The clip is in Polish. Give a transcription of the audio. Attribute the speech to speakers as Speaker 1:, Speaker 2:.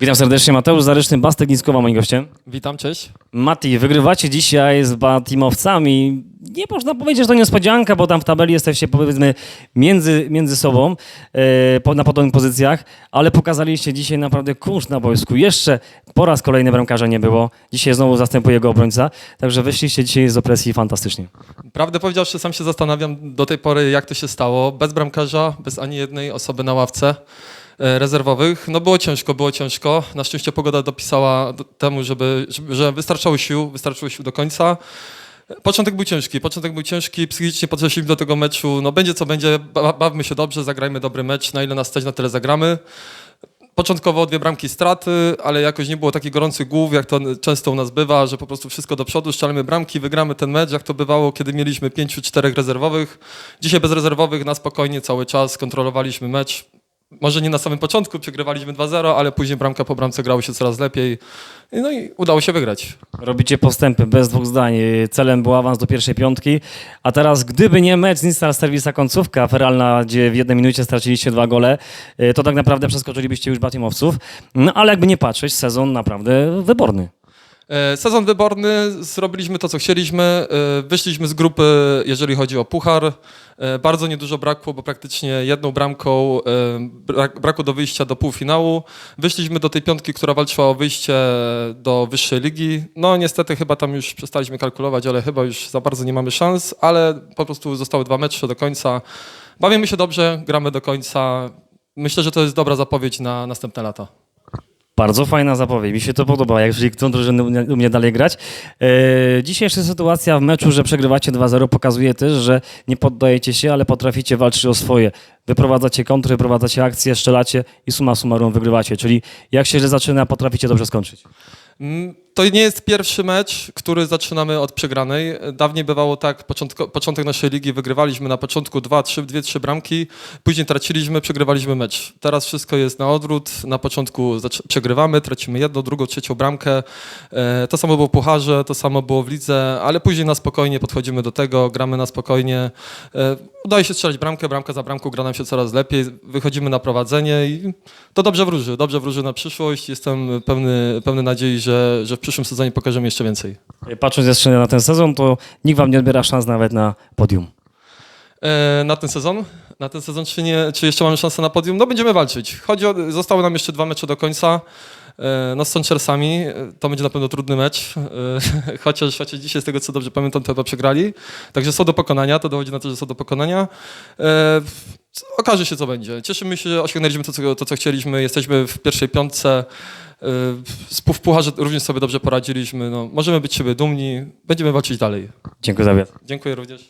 Speaker 1: Witam serdecznie, Mateusz Zaryczny, Bastek Niskowa moim gościem.
Speaker 2: Witam, cześć.
Speaker 1: Mati, wygrywacie dzisiaj z Batimowcami. Nie można powiedzieć, że to niespodzianka, bo tam w tabeli jesteście powiedzmy między, między sobą po, na podobnych pozycjach, ale pokazaliście dzisiaj naprawdę kurz na boisku. Jeszcze po raz kolejny bramkarza nie było. Dzisiaj znowu zastępuje go obrońca, także wyszliście dzisiaj z opresji fantastycznie.
Speaker 2: Prawdę powiedziawszy, sam się zastanawiam do tej pory, jak to się stało. Bez bramkarza, bez ani jednej osoby na ławce rezerwowych. No było ciężko, było ciężko. Na szczęście pogoda dopisała do temu, żeby, że wystarczało sił, wystarczyło sił do końca. Początek był ciężki, początek był ciężki, psychicznie podeszliśmy do tego meczu, no będzie co będzie, ba- bawmy się dobrze, zagrajmy dobry mecz, na ile nas stać, na tyle zagramy. Początkowo dwie bramki straty, ale jakoś nie było takich gorących głów, jak to często u nas bywa, że po prostu wszystko do przodu, strzelamy bramki, wygramy ten mecz, jak to bywało, kiedy mieliśmy pięciu, czterech rezerwowych. Dzisiaj bez rezerwowych na spokojnie cały czas kontrolowaliśmy mecz. Może nie na samym początku, przegrywaliśmy 2-0, ale później bramka po bramce grało się coraz lepiej. No i udało się wygrać.
Speaker 1: Robicie postępy, bez dwóch zdań. Celem był awans do pierwszej piątki, a teraz gdyby nie mecz z Nistar Servisa końcówka feralna, gdzie w jednej minucie straciliście dwa gole, y, to tak naprawdę przeskoczylibyście już Batimowców. No ale jakby nie patrzeć, sezon naprawdę wyborny.
Speaker 2: E, Sezon wyborny, zrobiliśmy to, co chcieliśmy. e, Wyszliśmy z grupy, jeżeli chodzi o puchar. E, Bardzo niedużo brakło, bo praktycznie jedną bramką brak, brakło do wyjścia do półfinału. Wyszliśmy do tej piątki, która walczyła o wyjście do wyższej ligi. No niestety chyba tam już przestaliśmy kalkulować, ale chyba już za bardzo nie mamy szans, ale po prostu zostały dwa mecze do końca. Bawimy się dobrze, gramy do końca. Myślę, że to jest dobra zapowiedź na następne lata.
Speaker 1: Bardzo fajna zapowiedź, mi się to podoba, jak jeżeli chcą drużyny u mnie- dalej grać. E, dzisiejsza sytuacja w meczu, że przegrywacie 2-0 pokazuje też, że nie poddajecie się, ale potraficie walczyć o swoje. Wyprowadzacie kontry, wyprowadzacie akcje, strzelacie i suma summarum wygrywacie. Czyli jak się źle zaczyna, potraficie dobrze skończyć.
Speaker 2: Mm, To nie jest pierwszy mecz, który zaczynamy od przegranej. Dawniej bywało tak, początko, początek naszej ligi wygrywaliśmy na początku 2, 3, 2, 3 bramki, później traciliśmy, przegrywaliśmy mecz. Teraz wszystko jest na odwrót. Na początku przegrywamy, tracimy jedną, drugą, trzecią bramkę. E, To samo było w pucharze, to samo było w lidze, ale później na spokojnie podchodzimy do tego, gramy na spokojnie. E, Udaje się strzelać bramkę, bramka za bramką, gra nam się coraz lepiej, wychodzimy na prowadzenie i to dobrze wróży, dobrze wróży na przyszłość. Jestem pełny, pełny nadziei, że, że w przyszłym sezonie pokażemy jeszcze więcej.
Speaker 1: E, Patrząc jeszcze na ten sezon, to nikt wam nie odbiera szans nawet na podium.
Speaker 2: E, na ten sezon? Na ten sezon, czy, nie, czy jeszcze mamy szansę na podium? No będziemy walczyć. Chodzi o, zostały nam jeszcze dwa mecze do końca. E, no z Sonchersami e, to będzie na pewno trudny mecz, e, chociaż, chociaż dzisiaj z tego co dobrze pamiętam to chyba przegrali. Także są do pokonania, to dowodzi na to, że są do pokonania. E, okaże się co będzie. Cieszymy się, że osiągnęliśmy to co, to, co chcieliśmy. Jesteśmy w pierwszej piątce. Z w pucharze również sobie dobrze poradziliśmy. No, możemy być siebie dumni. Będziemy walczyć dalej.
Speaker 1: Dziękuję za wywiad.
Speaker 2: Dziękuję również.